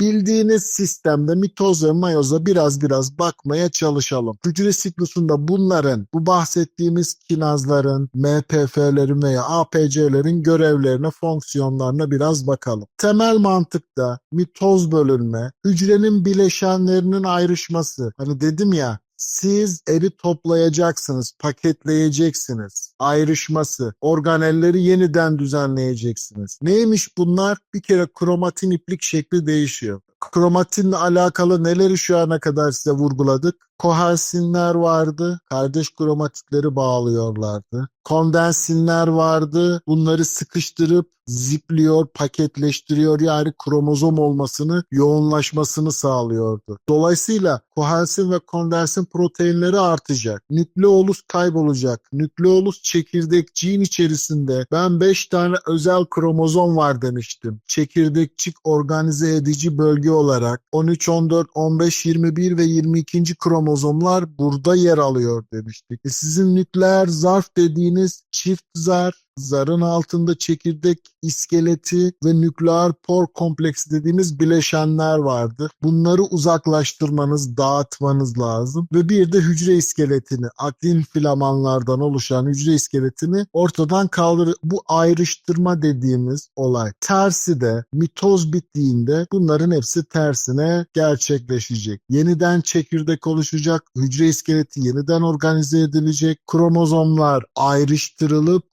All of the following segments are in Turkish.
bildiğiniz sistemde mitoz ve mayoza biraz biraz bakmaya çalışalım. Hücre siklusunda bunların, bu bahsettiğimiz kinazların, MPF'lerin veya APC'lerin görevlerine, fonksiyonlarına biraz bakalım. Temel mantıkta mitoz bölünme, hücrenin bileşenlerinin ayrışması. Hani dedim ya siz eri toplayacaksınız, paketleyeceksiniz. Ayrışması, organelleri yeniden düzenleyeceksiniz. Neymiş bunlar? Bir kere kromatin iplik şekli değişiyor. Kromatinle alakalı neleri şu ana kadar size vurguladık? Kohensinler vardı, kardeş kromatitleri bağlıyorlardı. Kondensinler vardı, bunları sıkıştırıp zipliyor, paketleştiriyor yani kromozom olmasını, yoğunlaşmasını sağlıyordu. Dolayısıyla kohensin ve kondensin proteinleri artacak. Nükleolus kaybolacak. Nükleolus çekirdekçiğin içerisinde ben 5 tane özel kromozom var demiştim. Çekirdekçik organize edici bölge olarak 13, 14, 15, 21 ve 22. kromozomlar burada yer alıyor demiştik. E sizin nükleer zarf dediğiniz çift zar, zarın altında çekirdek iskeleti ve nükleer por kompleksi dediğimiz bileşenler vardır. Bunları uzaklaştırmanız, dağıtmanız lazım. Ve bir de hücre iskeletini, aktin filamanlardan oluşan hücre iskeletini ortadan kaldırır. Bu ayrıştırma dediğimiz olay. Tersi de mitoz bittiğinde bunların hepsi tersine gerçekleşecek. Yeniden çekirdek oluşacak, hücre iskeleti yeniden organize edilecek, kromozomlar ayrıştırılıp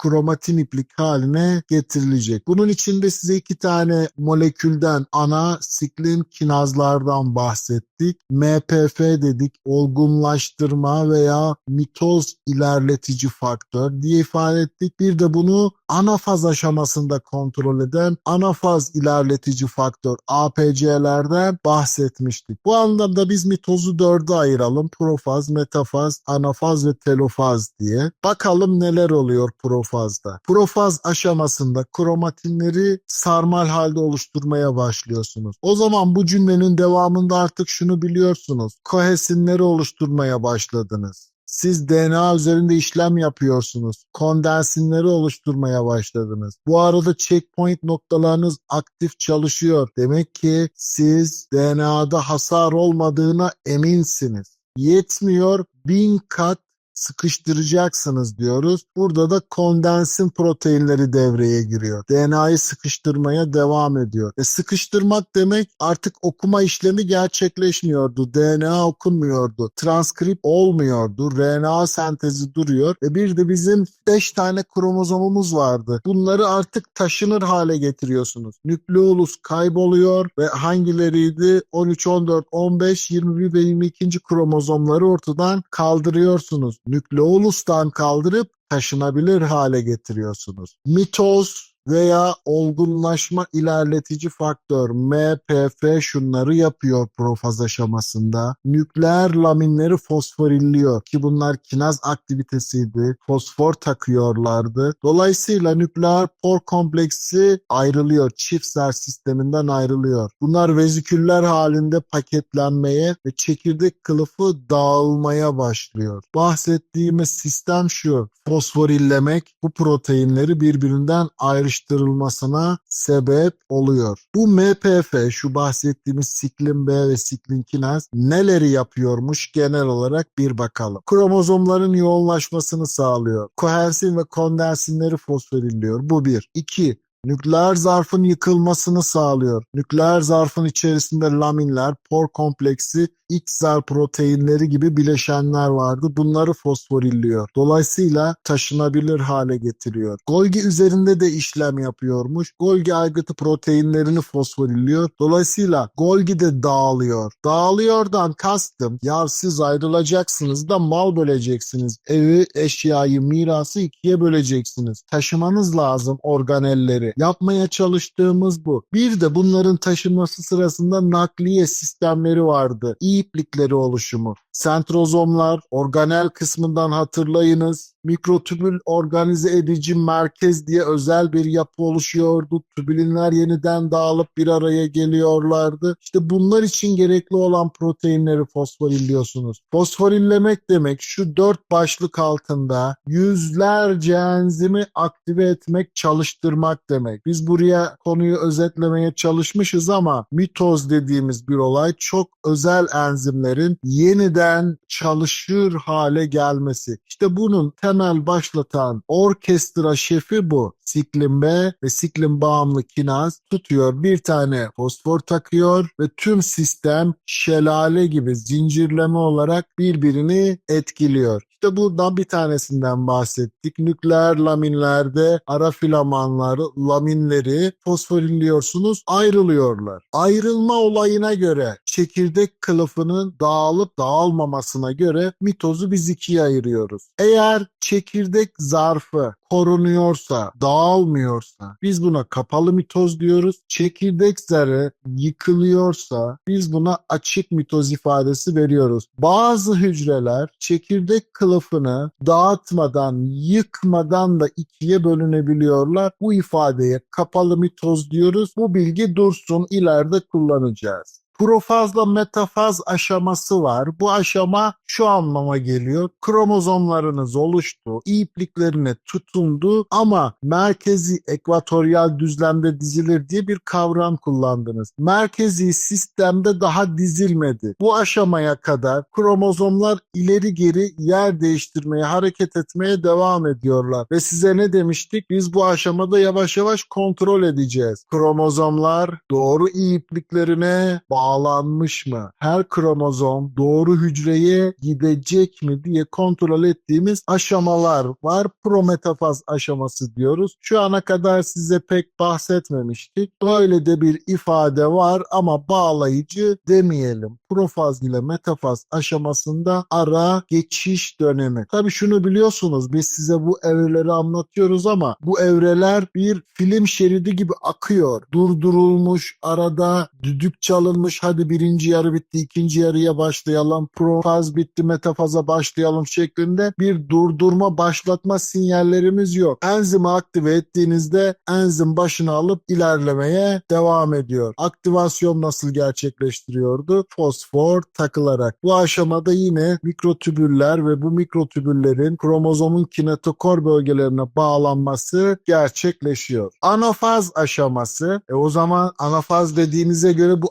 iplik haline getirilecek. Bunun içinde size iki tane molekülden ana siklin kinazlardan bahsettik. MPF dedik olgunlaştırma veya mitoz ilerletici faktör diye ifade ettik. Bir de bunu anafaz aşamasında kontrol eden anafaz ilerletici faktör APC'lerden bahsetmiştik. Bu anlamda biz mitozu dörde ayıralım. Profaz, metafaz, anafaz ve telofaz diye. Bakalım neler oluyor profazda. Profaz aşamasında kromatinleri sarmal halde oluşturmaya başlıyorsunuz. O zaman bu cümlenin devamında artık şunu biliyorsunuz. Kohesinleri oluşturmaya başladınız. Siz DNA üzerinde işlem yapıyorsunuz. Kondensinleri oluşturmaya başladınız. Bu arada checkpoint noktalarınız aktif çalışıyor. Demek ki siz DNA'da hasar olmadığına eminsiniz. Yetmiyor bin kat sıkıştıracaksınız diyoruz. Burada da kondensin proteinleri devreye giriyor. DNA'yı sıkıştırmaya devam ediyor. E sıkıştırmak demek artık okuma işlemi gerçekleşmiyordu. DNA okunmuyordu. Transkript olmuyordu. RNA sentezi duruyor. E bir de bizim 5 tane kromozomumuz vardı. Bunları artık taşınır hale getiriyorsunuz. Nükleolus kayboluyor ve hangileriydi? 13, 14, 15, 21 ve 22. kromozomları ortadan kaldırıyorsunuz nükleolustan kaldırıp taşınabilir hale getiriyorsunuz. Mitoz veya olgunlaşma ilerletici faktör MPF şunları yapıyor profaz aşamasında. Nükleer laminleri fosforilliyor ki bunlar kinaz aktivitesiydi. Fosfor takıyorlardı. Dolayısıyla nükleer por kompleksi ayrılıyor. Çift zar sisteminden ayrılıyor. Bunlar veziküller halinde paketlenmeye ve çekirdek kılıfı dağılmaya başlıyor. Bahsettiğimiz sistem şu. Fosforillemek bu proteinleri birbirinden ayrıştırılmasına sebep oluyor. Bu MPF şu bahsettiğimiz siklin B ve siklin kinaz neleri yapıyormuş genel olarak bir bakalım. Kromozomların yoğunlaşmasını sağlıyor. Kohensin ve kondensinleri fosforilliyor. Bu bir. İki, Nükleer zarfın yıkılmasını sağlıyor. Nükleer zarfın içerisinde laminler, por kompleksi, X zar proteinleri gibi bileşenler vardı. Bunları fosforilliyor. Dolayısıyla taşınabilir hale getiriyor. Golgi üzerinde de işlem yapıyormuş. Golgi aygıtı proteinlerini fosforilliyor. Dolayısıyla Golgi de dağılıyor. Dağılıyordan kastım ya siz ayrılacaksınız da mal böleceksiniz. Evi, eşyayı, mirası ikiye böleceksiniz. Taşımanız lazım organelleri. Yapmaya çalıştığımız bu. Bir de bunların taşınması sırasında nakliye sistemleri vardı. İyi iplikleri oluşumu. Sentrozomlar, organel kısmından hatırlayınız. Mikrotübül organize edici merkez diye özel bir yapı oluşuyordu. Tübülinler yeniden dağılıp bir araya geliyorlardı. İşte bunlar için gerekli olan proteinleri fosforilliyorsunuz. Fosforillemek demek şu dört başlık altında yüzlerce enzimi aktive etmek, çalıştırmak demek. Biz buraya konuyu özetlemeye çalışmışız ama mitoz dediğimiz bir olay çok özel enzimlerin yeniden çalışır hale gelmesi. İşte bunun temel başlatan orkestra şefi bu. Siklin B ve siklin bağımlı kinaz tutuyor bir tane fosfor takıyor ve tüm sistem şelale gibi zincirleme olarak birbirini etkiliyor. İşte buradan bir tanesinden bahsettik. Nükleer laminlerde ara filamanları, laminleri fosforinliyorsunuz, ayrılıyorlar. Ayrılma olayına göre çekirdek kılıfının dağılıp dağılmamasına göre mitozu biz ikiye ayırıyoruz. Eğer çekirdek zarfı korunuyorsa, dağılmıyorsa biz buna kapalı mitoz diyoruz. Çekirdek zarı yıkılıyorsa biz buna açık mitoz ifadesi veriyoruz. Bazı hücreler çekirdek kılıfını dağıtmadan, yıkmadan da ikiye bölünebiliyorlar. Bu ifadeye kapalı mitoz diyoruz. Bu bilgi dursun ileride kullanacağız profazla metafaz aşaması var. Bu aşama şu anlama geliyor. Kromozomlarınız oluştu, ipliklerine tutundu ama merkezi ekvatoryal düzlemde dizilir diye bir kavram kullandınız. Merkezi sistemde daha dizilmedi. Bu aşamaya kadar kromozomlar ileri geri yer değiştirmeye, hareket etmeye devam ediyorlar. Ve size ne demiştik? Biz bu aşamada yavaş yavaş kontrol edeceğiz. Kromozomlar doğru ipliklerine bağlı bağlanmış mı? Her kromozom doğru hücreye gidecek mi diye kontrol ettiğimiz aşamalar var. Prometafaz aşaması diyoruz. Şu ana kadar size pek bahsetmemiştik. Böyle de bir ifade var ama bağlayıcı demeyelim. Profaz ile metafaz aşamasında ara geçiş dönemi. Tabii şunu biliyorsunuz biz size bu evreleri anlatıyoruz ama bu evreler bir film şeridi gibi akıyor. Durdurulmuş, arada düdük çalınmış, hadi birinci yarı bitti, ikinci yarıya başlayalım, profaz bitti, metafaza başlayalım şeklinde bir durdurma, başlatma sinyallerimiz yok. Enzimi aktive ettiğinizde enzim başını alıp ilerlemeye devam ediyor. Aktivasyon nasıl gerçekleştiriyordu? Fosfor takılarak. Bu aşamada yine mikrotübüller ve bu mikrotübüllerin kromozomun kinetokor bölgelerine bağlanması gerçekleşiyor. Anafaz aşaması, e o zaman anafaz dediğinize göre bu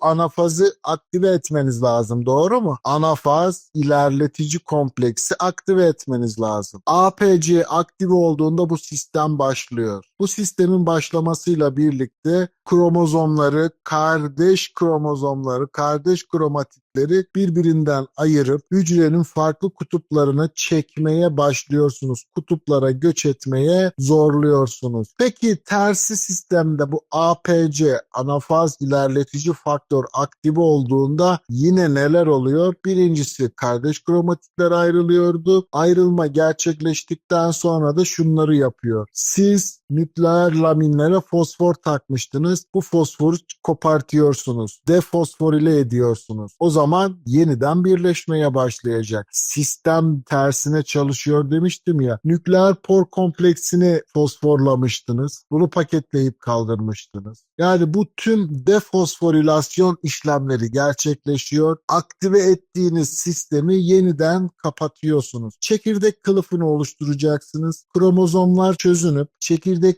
anafazı aktive etmeniz lazım. Doğru mu? Anafaz ilerletici kompleksi aktive etmeniz lazım. APC aktive olduğunda bu sistem başlıyor. Bu sistemin başlamasıyla birlikte kromozomları, kardeş kromozomları, kardeş kromatitleri birbirinden ayırıp hücrenin farklı kutuplarını çekmeye başlıyorsunuz. Kutuplara göç etmeye zorluyorsunuz. Peki tersi sistemde bu APC, anafaz ilerletici faktör aktive olduğunda yine neler oluyor? Birincisi kardeş kromatitler ayrılıyordu. Ayrılma gerçekleştikten sonra da şunları yapıyor. Siz nükleer laminlere fosfor takmıştınız. Bu fosforu kopartıyorsunuz. Defosforile ediyorsunuz. O zaman yeniden birleşmeye başlayacak. Sistem tersine çalışıyor demiştim ya. Nükleer por kompleksini fosforlamıştınız. Bunu paketleyip kaldırmıştınız. Yani bu tüm defosforilasyon işlemleri gerçekleşiyor. Aktive ettiğiniz sistemi yeniden kapatıyorsunuz. Çekirdek kılıfını oluşturacaksınız. Kromozomlar çözünüp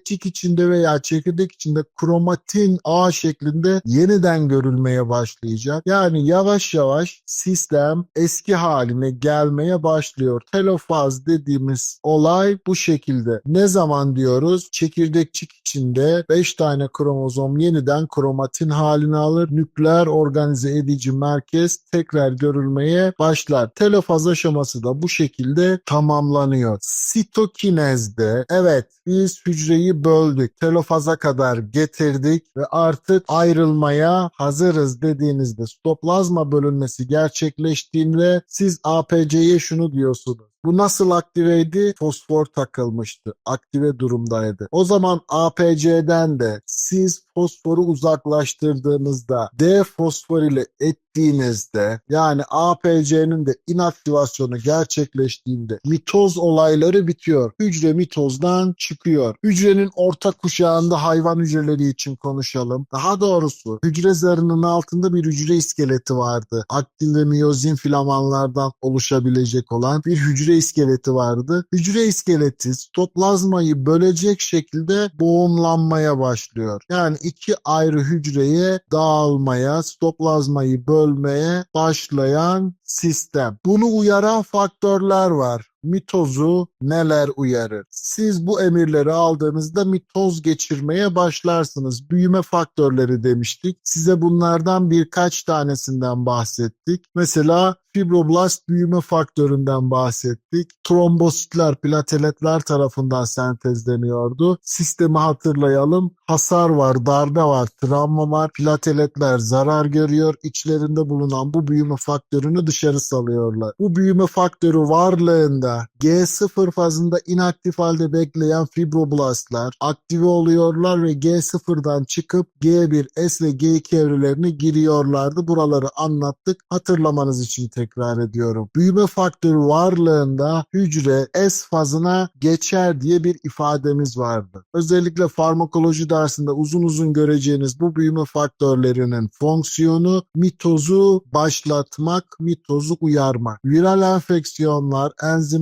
çekirdekçik içinde veya çekirdek içinde kromatin ağ şeklinde yeniden görülmeye başlayacak. Yani yavaş yavaş sistem eski haline gelmeye başlıyor. Telofaz dediğimiz olay bu şekilde. Ne zaman diyoruz? Çekirdekçik içinde 5 tane kromozom yeniden kromatin halini alır. Nükleer organize edici merkez tekrar görülmeye başlar. Telofaz aşaması da bu şekilde tamamlanıyor. Sitokinezde evet biz hücreyi böldük. Telofaza kadar getirdik ve artık ayrılmaya hazırız dediğinizde stoplazma bölünmesi gerçekleştiğinde siz APC'ye şunu diyorsunuz. Bu nasıl aktiveydi? Fosfor takılmıştı. Aktive durumdaydı. O zaman APC'den de siz fosforu uzaklaştırdığınızda D fosfor ile ettiğinizde yani APC'nin de inaktivasyonu gerçekleştiğinde mitoz olayları bitiyor. Hücre mitozdan çıkıyor. Hücrenin orta kuşağında hayvan hücreleri için konuşalım. Daha doğrusu hücre zarının altında bir hücre iskeleti vardı. Aktin ve miyozin filamanlardan oluşabilecek olan bir hücre iskeleti vardı. Hücre iskeleti sitoplazmayı bölecek şekilde boğumlanmaya başlıyor. Yani iki ayrı hücreye dağılmaya, sitoplazmayı bölmeye başlayan sistem. Bunu uyaran faktörler var. Mitozu neler uyarır? Siz bu emirleri aldığınızda mitoz geçirmeye başlarsınız. Büyüme faktörleri demiştik. Size bunlardan birkaç tanesinden bahsettik. Mesela fibroblast büyüme faktöründen bahsettik. Trombositler, plateletler tarafından sentezleniyordu. Sistemi hatırlayalım. Hasar var, darbe var, travma var. Plateletler zarar görüyor. İçlerinde bulunan bu büyüme faktörünü dışarı salıyorlar. Bu büyüme faktörü varlığında G0 fazında inaktif halde bekleyen fibroblastlar aktive oluyorlar ve G0'dan çıkıp G1, S ve G2 evrelerine giriyorlardı. Buraları anlattık. Hatırlamanız için tekrar ediyorum. Büyüme faktörü varlığında hücre S fazına geçer diye bir ifademiz vardı. Özellikle farmakoloji dersinde uzun uzun göreceğiniz bu büyüme faktörlerinin fonksiyonu mitozu başlatmak, mitozu uyarmak. Viral enfeksiyonlar,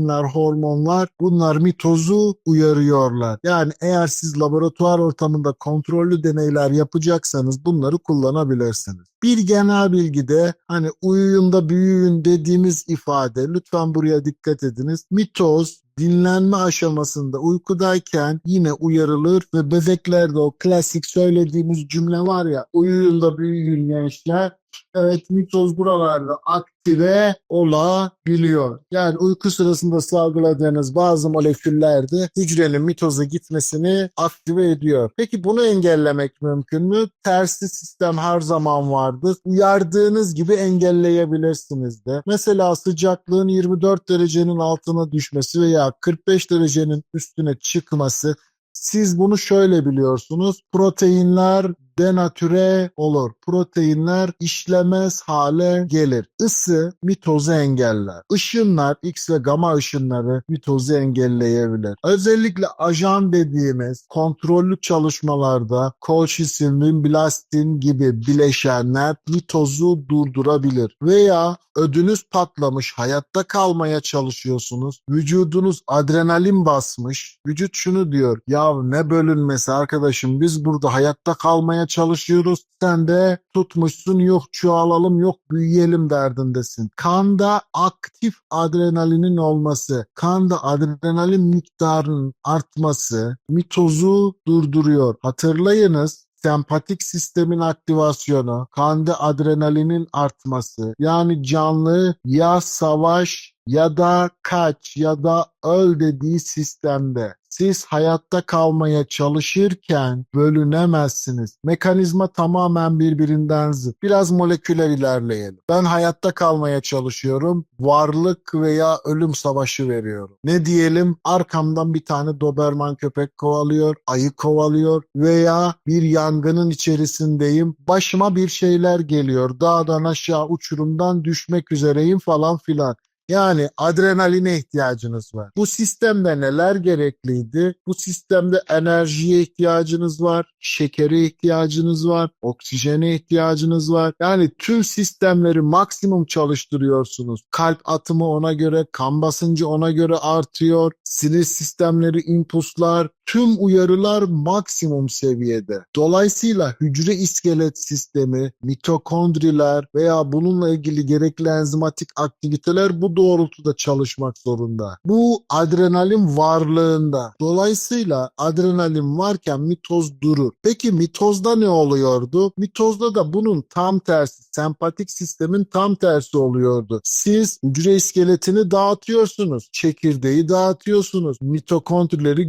enzimler, hormonlar bunlar mitozu uyarıyorlar. Yani eğer siz laboratuvar ortamında kontrollü deneyler yapacaksanız bunları kullanabilirsiniz. Bir genel bilgide hani uyuyun da büyüyün dediğimiz ifade lütfen buraya dikkat ediniz. Mitoz dinlenme aşamasında uykudayken yine uyarılır ve bebeklerde o klasik söylediğimiz cümle var ya uyuyun da büyüyün gençler. Evet mitoz buralarda aktive olabiliyor. Yani uyku sırasında salgıladığınız bazı moleküller de hücrenin mitoza gitmesini aktive ediyor. Peki bunu engellemek mümkün mü? Tersi sistem her zaman vardır. Uyardığınız gibi engelleyebilirsiniz de. Mesela sıcaklığın 24 derecenin altına düşmesi veya 45 derecenin üstüne çıkması siz bunu şöyle biliyorsunuz. Proteinler denatüre olur. Proteinler işlemez hale gelir. Isı mitozu engeller. Işınlar X ve gamma ışınları mitozu engelleyebilir. Özellikle ajan dediğimiz kontrollü çalışmalarda kolşisin, vimblastin gibi bileşenler mitozu durdurabilir. Veya ödünüz patlamış, hayatta kalmaya çalışıyorsunuz. Vücudunuz adrenalin basmış. Vücut şunu diyor. Ya ne bölünmesi arkadaşım biz burada hayatta kalmaya çalışıyoruz. Sen de tutmuşsun yok çoğalalım yok büyüyelim derdindesin. Kanda aktif adrenalinin olması, kanda adrenalin miktarının artması mitozu durduruyor. Hatırlayınız sempatik sistemin aktivasyonu, kanda adrenalinin artması, yani canlı ya savaş ya da kaç ya da öl dediği sistemde siz hayatta kalmaya çalışırken bölünemezsiniz. Mekanizma tamamen birbirinden zıt. Biraz moleküler ilerleyelim. Ben hayatta kalmaya çalışıyorum. Varlık veya ölüm savaşı veriyorum. Ne diyelim? Arkamdan bir tane Doberman köpek kovalıyor, ayı kovalıyor veya bir yangının içerisindeyim. Başıma bir şeyler geliyor. Dağdan aşağı uçurumdan düşmek üzereyim falan filan. Yani adrenaline ihtiyacınız var. Bu sistemde neler gerekliydi? Bu sistemde enerjiye ihtiyacınız var, şekere ihtiyacınız var, oksijene ihtiyacınız var. Yani tüm sistemleri maksimum çalıştırıyorsunuz. Kalp atımı ona göre, kan basıncı ona göre artıyor. Sinir sistemleri, impulslar, tüm uyarılar maksimum seviyede. Dolayısıyla hücre iskelet sistemi, mitokondriler veya bununla ilgili gerekli enzimatik aktiviteler bu doğrultuda çalışmak zorunda. Bu adrenalin varlığında. Dolayısıyla adrenalin varken mitoz durur. Peki mitozda ne oluyordu? Mitozda da bunun tam tersi, sempatik sistemin tam tersi oluyordu. Siz hücre iskeletini dağıtıyorsunuz, çekirdeği dağıtıyorsunuz, mitokondrileri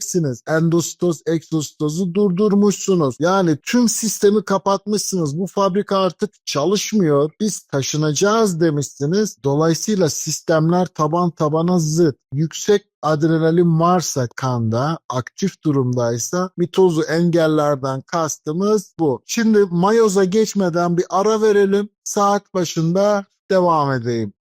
göndereceksiniz. Endositoz, egzositozu durdurmuşsunuz. Yani tüm sistemi kapatmışsınız. Bu fabrika artık çalışmıyor. Biz taşınacağız demişsiniz. Dolayısıyla sistemler taban tabana zıt. Yüksek adrenalin varsa kanda, aktif durumdaysa mitozu engellerden kastımız bu. Şimdi mayoza geçmeden bir ara verelim. Saat başında devam edeyim.